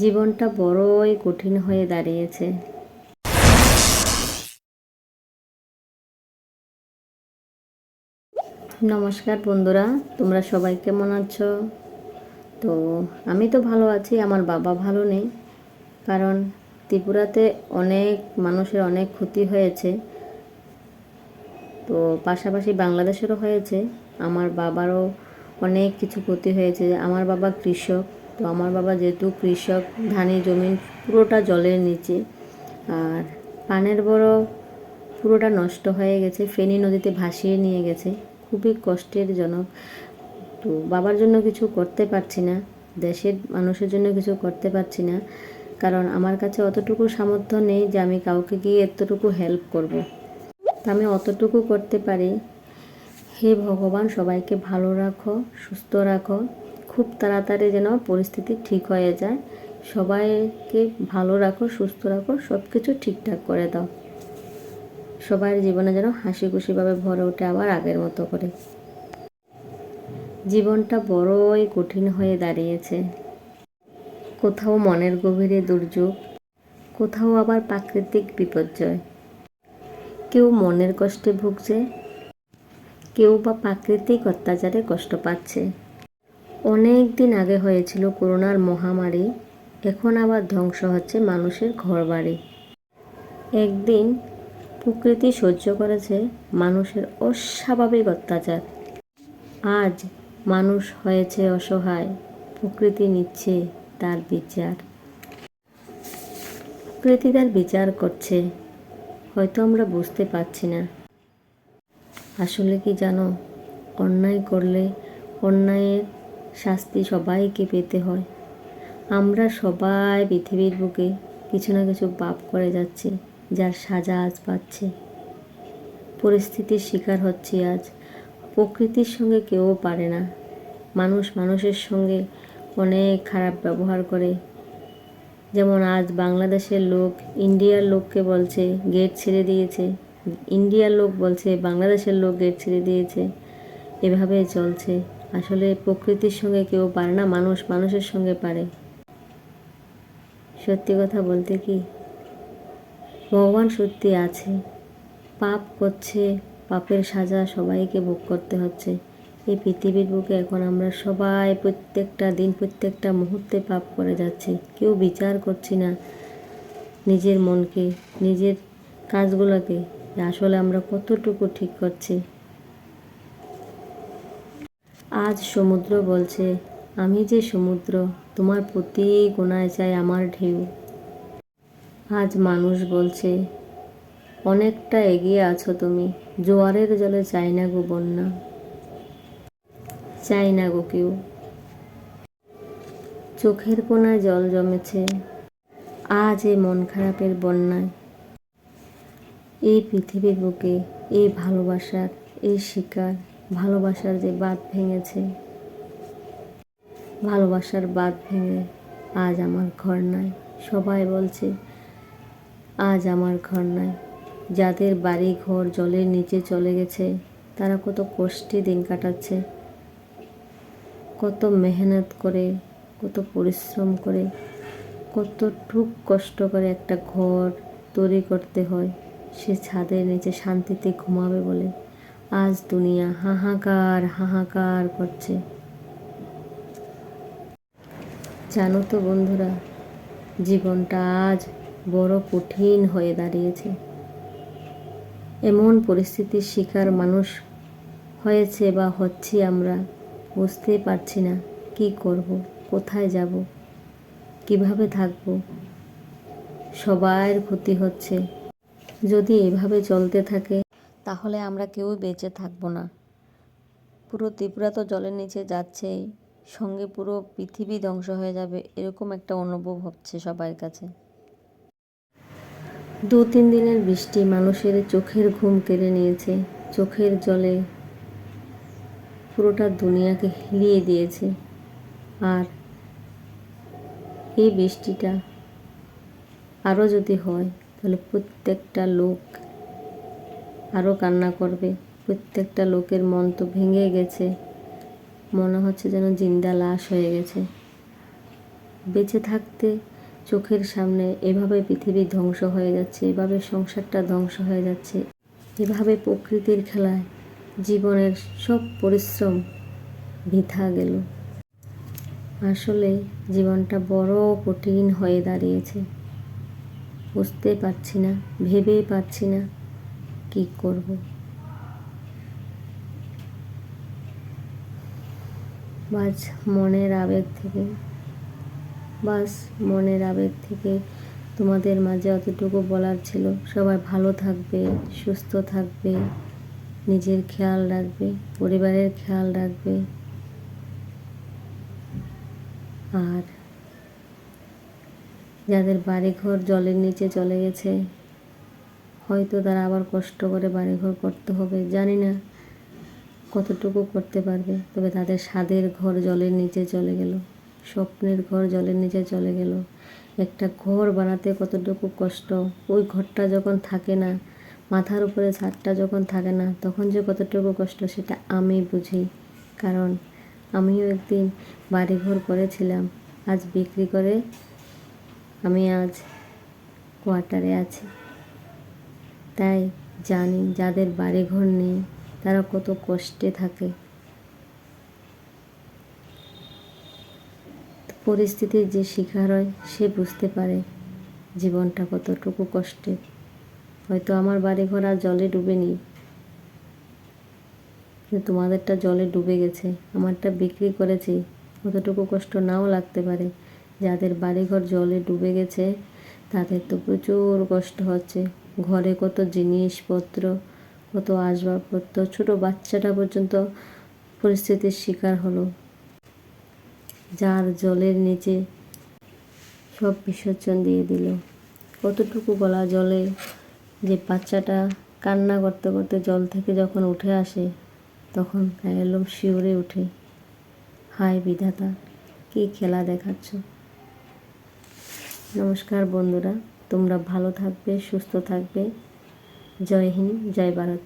জীবনটা বড়ই কঠিন হয়ে দাঁড়িয়েছে। নমস্কার বন্ধুরা, তোমরা সবাই কেমন আছো? তো আমি তো ভালো আছি, আমার বাবা ভালো নেই, কারণ ত্রিপুরাতে অনেক মানুষের অনেক ক্ষতি হয়েছে। তো পাশাপাশি বাংলাদেশেরও হয়েছে। আমার বাবারও অনেক কিছু ক্ষতি হয়েছে। আমার বাবা কৃষক, তো আমার বাবা যেহেতু কৃষক ধানি জমি পুরোটা জলের নিচে। আর পানের বড় পুরোটা নষ্ট হয়ে গেছে, ফেনী নদীতে ভাসিয়ে নিয়ে গেছে। খুবই কষ্টের জনক। তো বাবার জন্য কিছু করতে পারছি না, দেশের মানুষের জন্য কিছু করতে পারছি না। কারণ আমার কাছে অতটুকু সামর্থ্য নেই যে আমি কাউকে গিয়ে এতটুকু হেল্প করব। আমি অতটুকু করতে পারি। হে ভগবান, সবাইকে ভালো রাখো, সুস্থ রাখো। খুব তাড়াতাড়ি যেন পরিস্থিতি ঠিক হয়ে যায়। সবাইকে ভালো রাখো, সুস্থ রাখো সব কিছু ঠিকঠাক করে দাও। সবার জীবনে যেন হাসি খুশিভাবে ভরে ওঠে আবার আগের মতো করে। জীবনটা বড়ই কঠিন হয়ে দাঁড়িয়েছে। কোথাও মনের গভীরে দুর্যোগ, কোথাও আবার প্রাকৃতিক বিপর্যয়। কেউ মনের কষ্টে ভুগছে, কেউ বা প্রাকৃতিক অত্যাচারে কষ্ট পাচ্ছে। অনেক দিন আগে হয়েছিল করোনার মহামারী, এখন আবার ধ্বংস হচ্ছে মানুষের ঘরবাড়ি। একদিন প্রকৃতি সহ্য করেছে মানুষের অস্বাভাবিক অত্যাচার। আজ মানুষ হয়েছে অসহায়, প্রকৃতি নিচ্ছে তার বিচার। প্রকৃতি তার বিচার করছে। হয়তো আমরা বুঝতে পারছি না। আসলে কি জানো, অন্যায় করলে অন্যায়ের শাস্তি সবাইকে পেতে হয়। আমরা সবাই পৃথিবীর বুকে কিছু না কিছু পাপ করে যাচ্ছি, যার সাজা আজ পাচ্ছে। পরিস্থিতির শিকার হচ্ছি আজ। প্রকৃতির সঙ্গে কেউ পারে না। মানুষ মানুষের সঙ্গে অনেক খারাপ ব্যবহার করে যেমন আজ বাংলাদেশের লোক ইন্ডিয়ার লোককে বলছে গেট ছেড়ে দিয়েছে, ইন্ডিয়ার লোক বলছে বাংলাদেশের লোক গেট ছেড়ে দিয়েছে। এভাবে চলছে। আসলে প্রকৃতির সঙ্গে কেউ পারে না, মানুষ মানুষের সঙ্গে পারে। সত্যি কথা বলতে কি? ভগবান সত্যি আছে। পাপ করছে, পাপের সাজা সবাইকে ভোগ করতে হচ্ছে। এই পৃথিবীর বুকে এখন আমরা সবাই প্রত্যেকটা দিন, প্রত্যেকটা মুহূর্তে পাপ করে যাচ্ছি। কেউ বিচার করছি না নিজের মনকে, নিজের কাজগুলোকে। আসলে আমরা কতটুকু ঠিক করছি? আজ সমুদ্র বলছে, আমি যে সমুদ্র, তোমার প্রতি গোনায় চাই আমার ঢেউ। আজ মানুষ বলছে, অনেকটা এগিয়ে আছো তুমি, জোয়ারের জলে চাই না গো বন্যা। চাই না গো কেউ। চোখের কোনায় জল জমেছে। আজ এ মন খারাপের বন্যায়। এই পৃথিবীর বুকে এই ভালোবাসার এই শিকার, ভালোবাসার যে বাঁধ ভেঙেছে, ভালোবাসার বাঁধ ভেঙে আজ আমার ঘর নাই। সবাই বলছে, আজ আমার ঘর নাই। যাদের বাড়ি ঘর জলের নিচে চলে গেছে, তারা কত কষ্টে দিন কাটাচ্ছে। কত মেহনত করে, কত পরিশ্রম করে কত টুক কষ্ট করে একটা ঘর তৈরি করতে হয়, সে ছাদের নিচে শান্তিতে ঘুমাবে বলে। আজ দুনিয়া হাহাকার হাহাকার করছে। জানো তো বন্ধুরা, জীবনটা আজ বড় কঠিন হয়ে দাঁড়িয়েছে। এমন পরিস্থিতির শিকার মানুষ হয়েছে বা হচ্ছি আমরা। বুঝতেই পারছি না, কি করব, কোথায় যাব, কীভাবে থাকব। সবার ক্ষতি হচ্ছে। যদি এভাবে চলতে থাকে, তাহলে আমরা কেউ বেঁচে থাকব না। পুরো ত্রিপুরা তো জলের নিচে যাচ্ছেই, সঙ্গে পুরো পৃথিবী ধ্বংস হয়ে যাবে, এরকম একটা অনুভব হচ্ছে সবার কাছে। দু তিন দিনের বৃষ্টি মানুষের চোখের ঘুম কেড়ে নিয়েছে, চোখের জলে পুরোটা দুনিয়াকে হিলিয়ে দিয়েছে। আর এই বৃষ্টিটা আরও যদি হয়, তাহলে প্রত্যেকটা লোক আরও কান্না করবে। প্রত্যেকটা লোকের মন তো ভেঙে গেছে। মনে হচ্ছে যেন জিন্দা লাশ হয়ে গেছে। বেঁচে থাকতে চোখের সামনে এভাবে পৃথিবী ধ্বংস হয়ে যাচ্ছে, এভাবে সংসারটা ধ্বংস হয়ে যাচ্ছে, এভাবে প্রকৃতির খেলায় জীবনের সব পরিশ্রম বৃথা গেল। আসলে জীবনটা বড় কঠিন হয়ে দাঁড়িয়েছে। বুঝতে পারছি না ভেবেই পারছি না কি করব। বাস মনের আবেগ থেকে, বাস মনের আবেগ থেকে তোমাদের মাঝে অতটুকু বলার ছিল। সবাই ভালো থাকবে, সুস্থ থাকবে। নিজের খেয়াল রাখবে, পরিবারের খেয়াল রাখবে। আর যাদের বাড়িঘর জলের নিচে চলে গেছে, হয়তো তারা আবার কষ্ট করে বাড়িঘর করতে হবে। জানি না কতটুকু করতে পারবে, তবে তাদের স্বাদের ঘর জলের নিচে চলে গেল, স্বপ্নের ঘর জলের নিচে চলে গেল। একটা ঘর বানাতে কতটুকু কষ্ট, ওই ঘরটা যখন থাকে না মাথার উপরে ছাদটা যখন থাকে না, তখন যে কতটুকু কষ্ট সেটা আমি বুঝি। কারণ আমিও একদিন বাড়িঘর করেছিলাম, আজ বিক্রি করে আমি আজ কোয়ার্টারে আছি। তাই জানি যাদের বাড়িঘর নেই, তারা কত কষ্টে থাকে। পরিস্থিতির যে শিকার হয়, সে বুঝতে পারে জীবনটা কতটুকু কষ্টের। হয়তো আমার বাড়ি ঘর আর জলে ডুবেনি। তোমাদেরটা জলে ডুবে গেছে, আমারটা বিক্রি করেছি কতটুকু কষ্ট নাও লাগতে পারে। যাদের বাড়িঘর জলে ডুবে গেছে, তাদের তো প্রচুর কষ্ট হচ্ছে। ঘরে কত জিনিসপত্র, কত আসবাবপত্র, ছোট বাচ্চাটা পর্যন্ত পরিস্থিতির শিকার হলো। যার জলের নিচে সব বিসর্জন দিয়ে দিল। কতটুকু গলা জলে বাচ্চাটা কান্না করতে করতে জল থেকে যখন উঠে আসে, তখন গায়ের শিওরে উঠে। হায় বিধাতা, কী খেলা দেখাচ্ছ। নমস্কার বন্ধুরা, তোমরা ভালো থাকবে, সুস্থ থাকবে। জয় হিন্দ, জয় ভারত।